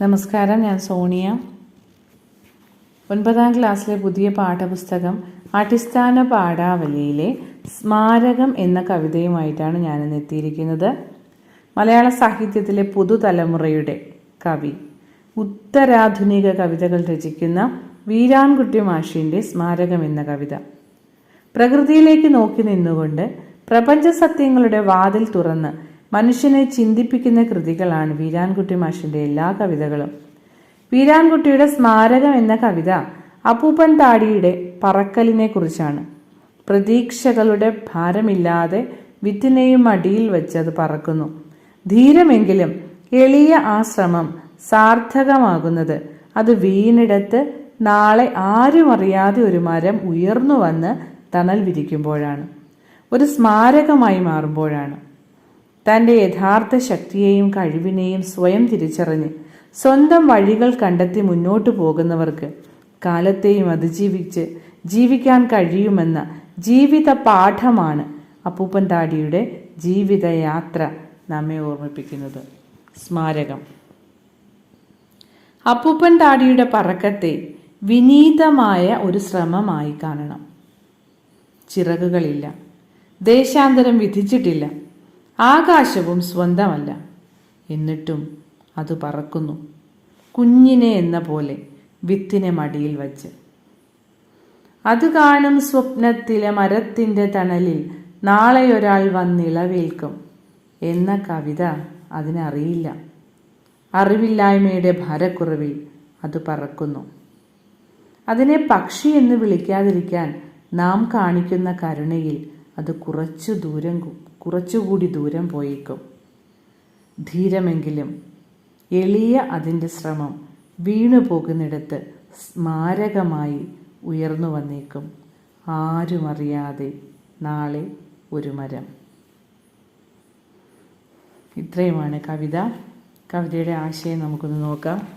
നമസ്കാരം ഞാൻ സോണിയ. ഒൻപതാം ക്ലാസ്സിലെ പുതിയ പാഠപുസ്തകം അടിസ്ഥാന പാഠാവലിയിലെ സ്മാരകം എന്ന കവിതയുമായിട്ടാണ് ഞാനിന്ന് എത്തിയിരിക്കുന്നത്. മലയാള സാഹിത്യത്തിലെ പുതുതലമുറയുടെ കവി. ഉത്തരാധുനിക കവിതകൾ രചിക്കുന്ന വീരാൻകുട്ടി മാഷിന്റെ സ്മാരകം എന്ന കവിത. പ്രകൃതിയിലേക്ക് നോക്കി നിന്നുകൊണ്ട് പ്രപഞ്ച സത്യങ്ങളുടെ വാതിൽ തുറന്ന് മനുഷ്യനെ ചിന്തിപ്പിക്കുന്ന കൃതികളാണ് വീരാൻകുട്ടി മാഷിന്റെ എല്ലാ കവിതകളും. വീരാൻകുട്ടിയുടെ സ്മാരകം എന്ന കവിത അപ്പൂപ്പൻ താടിയുടെ പറക്കലിനെ കുറിച്ചാണ്. പ്രതീക്ഷകളുടെ ഭാരമില്ലാതെ വിത്തിനെയും മടിയിൽ വെച്ച് അത് പറക്കുന്നു. ധീരമെങ്കിലും എളിയ ആ ശ്രമം സാർത്ഥകമാകുന്നത് അത് വീണിടത്ത് നാളെ ആരും അറിയാതെ ഒരു മരം ഉയർന്നു വന്ന് തണൽ വിരിക്കുമ്പോഴാണ്. ഒരു സ്മാരകമായി മാറുമ്പോഴാണ്. തന്റെ യഥാർത്ഥ ശക്തിയെയും കഴിവിനെയും സ്വയം തിരിച്ചറിഞ്ഞ് സ്വന്തം വഴികൾ കണ്ടെത്തി മുന്നോട്ടു പോകുന്നവർക്ക് കാലത്തെയും അതിജീവിച്ച് ജീവിക്കാൻ കഴിയുമെന്ന ജീവിത പാഠമാണ് അപ്പൂപ്പൻ താടിയുടെ ജീവിതയാത്ര നമ്മെ ഓർമ്മിപ്പിക്കുന്നത്. സ്മാരകം. അപ്പൂപ്പൻ താടിയുടെ പറക്കത്തെ വിനീതമായ ഒരു ശ്രമമായി കാണണം. ചിറകുകളില്ല. ദേശാന്തരം വിധിച്ചിട്ടില്ല. ആകാശവും സ്വന്തമല്ല. എന്നിട്ടും അത് പറക്കുന്നു. കുഞ്ഞിനെ എന്ന പോലെ വിത്തിനെ മടിയിൽ വച്ച്. അത് കാണും സ്വപ്നത്തിലെ മരത്തിന്റെ തണലിൽ നാളെ ഒരാൾ വന്നിളവേൽക്കും എന്ന കവിത അതിനറിയില്ല. അറിവില്ലായ്മയുടെ ഭാരക്കുറവിൽ അത് പറക്കുന്നു. അതിനെ പക്ഷി എന്ന് വിളിക്കാതിരിക്കാൻ നാം കാണിക്കുന്ന കരുണയിൽ അത് കുറച്ചു ദൂരം കുറച്ചുകൂടി ദൂരം പോയേക്കും. ധീരമെങ്കിലും എളിയ അതിന്റെ ശ്രമം വീണു പോകുന്നിടത്ത് സ്മാരകമായി ഉയർന്നു വന്നേക്കും. ആരുമറിയാതെ നാളെ ഒരു മരം. ഇത്രയുമാണ് കവിത. കവിതയുടെ ആശയം നമുക്കൊന്ന് നോക്കാം.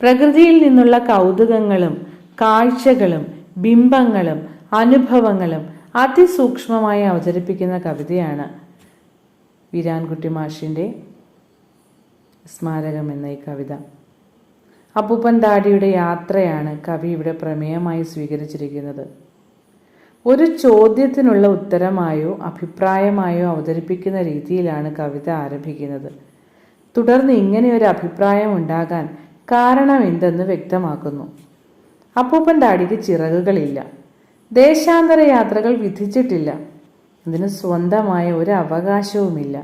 പ്രകൃതിയിൽ നിന്നുള്ള കൗതുകങ്ങളും കാഴ്ചകളും ബിംബങ്ങളും അനുഭവങ്ങളും അതിസൂക്ഷ്മമായി അവതരിപ്പിക്കുന്ന കവിതയാണ് വീരാൻകുട്ടി മാഷിന്റെ സ്മാരകം എന്ന ഈ കവിത. അപ്പൂപ്പൻ ദാടിയുടെ യാത്രയാണ് കവി ഇവിടെ പ്രമേയമായി സ്വീകരിച്ചിരിക്കുന്നത്. ഒരു ചോദ്യത്തിനുള്ള ഉത്തരമായോ അഭിപ്രായമായോ അവതരിപ്പിക്കുന്ന രീതിയിലാണ് കവിത ആരംഭിക്കുന്നത്. തുടർന്ന് ഇങ്ങനെ ഒരു അഭിപ്രായം ഉണ്ടാകാൻ കാരണം എന്തെന്ന് വ്യക്തമാക്കുന്നു. അപ്പൂപ്പൻ ദാടിക്ക് ചിറകുകളില്ല. ദേശാന്തര യാത്രകൾ വിധിച്ചിട്ടില്ല. അതിന് സ്വന്തമായ ഒരു അവകാശവുമില്ല.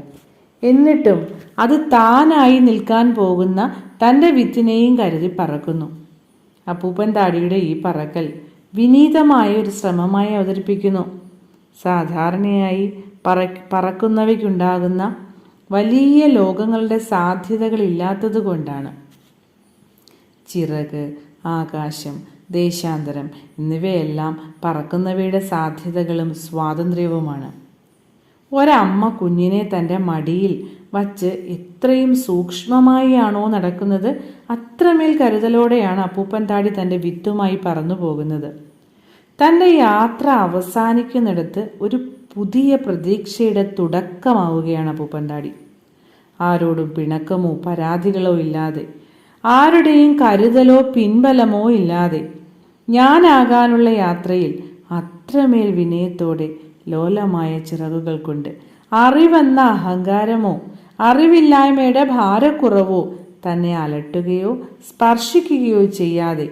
എന്നിട്ടും അത് താനായി നിൽക്കാൻ പോകുന്ന തന്റെ വിത്തിനെയും കരുതി പറക്കുന്നു. അപ്പൂപ്പൻ താടിയുടെ ഈ പറക്കൽ വിനീതമായ ഒരു ശ്രമമായി അവതരിപ്പിക്കുന്നു. സാധാരണയായി പറ പറക്കുന്നവയ്ക്കുണ്ടാകുന്ന വലിയ ലോകങ്ങളുടെ സാധ്യതകളില്ലാത്തത് കൊണ്ടാണ് ചിറക് ആകാശം ദേശാന്തരം. എന്നിവയെല്ലാം പറക്കുന്നവയുടെ സാധ്യതകളും സ്വാതന്ത്ര്യവുമാണ്. ഒരമ്മ കുഞ്ഞിനെ തന്റെ മടിയിൽ വച്ച് എത്രയും സൂക്ഷ്മമായി ആണോ നടക്കുന്നത് അത്രമേൽ കരുതലോടെയാണ് അപ്പൂപ്പൻ താടി തന്റെ വിത്തുമായി പറന്നു പോകുന്നത്. തന്റെ യാത്ര അവസാനിക്കുന്നിടത്ത് ഒരു പുതിയ പ്രതീക്ഷയുടെ തുടക്കമാവുകയാണ് അപ്പൂപ്പൻ താടി. ആരോടും പിണക്കമോ പരാതികളോ ഇല്ലാതെ ആരുടെയും കരുതലോ പിൻബലമോ ഇല്ലാതെ ഞാനാകാനുള്ള യാത്രയിൽ അത്രമേൽ വിനയത്തോടെ ലോലമായ ചിറകുകൾ കൊണ്ട് അറിവെന്ന അഹങ്കാരമോ അറിവില്ലായ്മയുടെ ഭാരക്കുറവോ തന്നെ അലട്ടുകയോ സ്പർശിക്കുകയോ ചെയ്യാതെ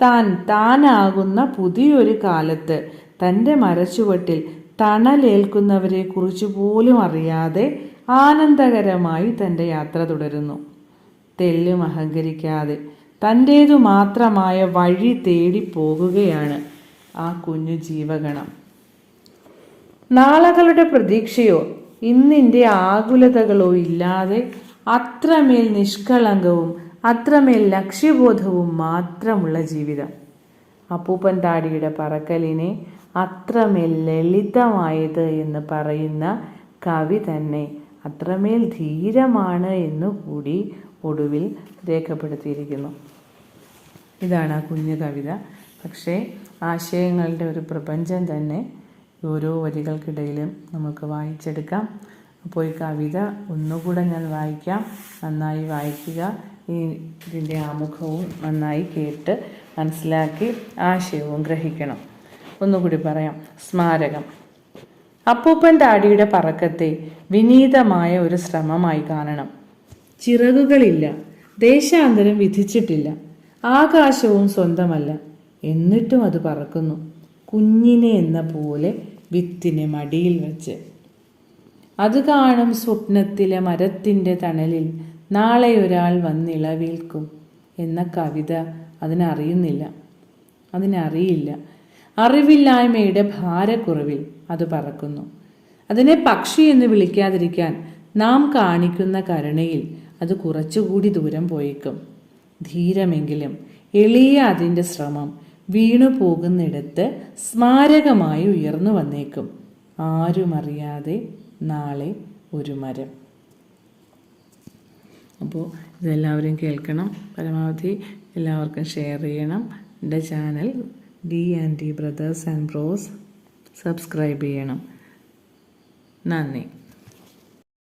താൻ താനാകുന്ന പുതിയൊരു കാലത്ത് തന്റെ മരച്ചുവട്ടിൽ തണലേൽക്കുന്നവരെ കുറിച്ച് പോലും അറിയാതെ ആനന്ദകരമായി തന്റെ യാത്ര തുടരുന്നു. തെല്ലും അഹങ്കരിക്കാതെ തന്റേതു മാത്രമായ വഴി തേടി പോകുകയാണ് ആ കുഞ്ഞു ജീവഗണം. നാളകളുടെ പ്രതീക്ഷയോ ഇന്നിന്റെ ആകുലതകളോ ഇല്ലാതെ അത്രമേൽ നിഷ്കളങ്കവും അത്രമേൽ ലക്ഷ്യബോധവും മാത്രമുള്ള ജീവിതം. അപ്പൂപ്പൻ താടിയുടെ പറക്കലിനെ അത്രമേൽ ലളിതമായത് എന്ന് പറയുന്ന കവി തന്നെ അത്രമേൽ ധീരമാണ് എന്നുകൂടി ഒടുവിൽ രേഖപ്പെടുത്തിയിരിക്കുന്നു. ഇതാണ് ആ കുഞ്ഞു കവിത. പക്ഷേ ആശയങ്ങളുടെ ഒരു പ്രപഞ്ചം തന്നെ ഓരോ വരികൾക്കിടയിലും നമുക്ക് വായിച്ചെടുക്കാം. അപ്പോൾ ഈ കവിത ഒന്നുകൂടെ ഞാൻ വായിക്കാം. നന്നായി വായിക്കുക. ഈ ഇതിന്റെ ആമുഖവും നന്നായി കേട്ട് മനസ്സിലാക്കി ആശയവും ഗ്രഹിക്കണം. ഒന്നുകൂടി പറയാം. സ്മാരകം. അപ്പൂപ്പൻ താടിയുടെ പറക്കത്തെ വിനീതമായ ഒരു ശ്രമമായി കാണണം. ചിറകുകളില്ല. ദേശാന്തരം വിധിച്ചിട്ടില്ല. ആകാശവും സ്വന്തമല്ല. എന്നിട്ടും അത് പറക്കുന്നു. കുഞ്ഞിനെ എന്ന പോലെ വിത്തിനെ മടിയിൽ വെച്ച്. അത് കാണും സ്വപ്നത്തിലെ മരത്തിന്റെ തണലിൽ. നാളെ ഒരാൾ വന്നിളവേൽക്കും എന്ന കവിത അതിനറിയുന്നില്ല. അതിനറിയില്ല. അറിവില്ലായ്മയുടെ ഭാരക്കുറവിൽ അത് പറക്കുന്നു. അതിനെ പക്ഷി എന്ന് വിളിക്കാതിരിക്കാൻ നാം കാണിക്കുന്ന കരുണയിൽ അത് കുറച്ചുകൂടി ദൂരം പോയേക്കും. ധീരമെങ്കിലും എളിയ അതിന്റെ ശ്രമം വീണു പോകുന്നിടത്ത് സ്മാരകമായി ഉയർന്നു വന്നേക്കും. ആരുമറിയാതെ നാളെ ഒരു മരം. അപ്പോൾ ഇതെല്ലാവരും കേൾക്കണം. പരമാവധി എല്ലാവർക്കും ഷെയർ ചെയ്യണം. എന്റെ channel D and D brothers and bros subscribe ചെയ്യണം. നന്ദി.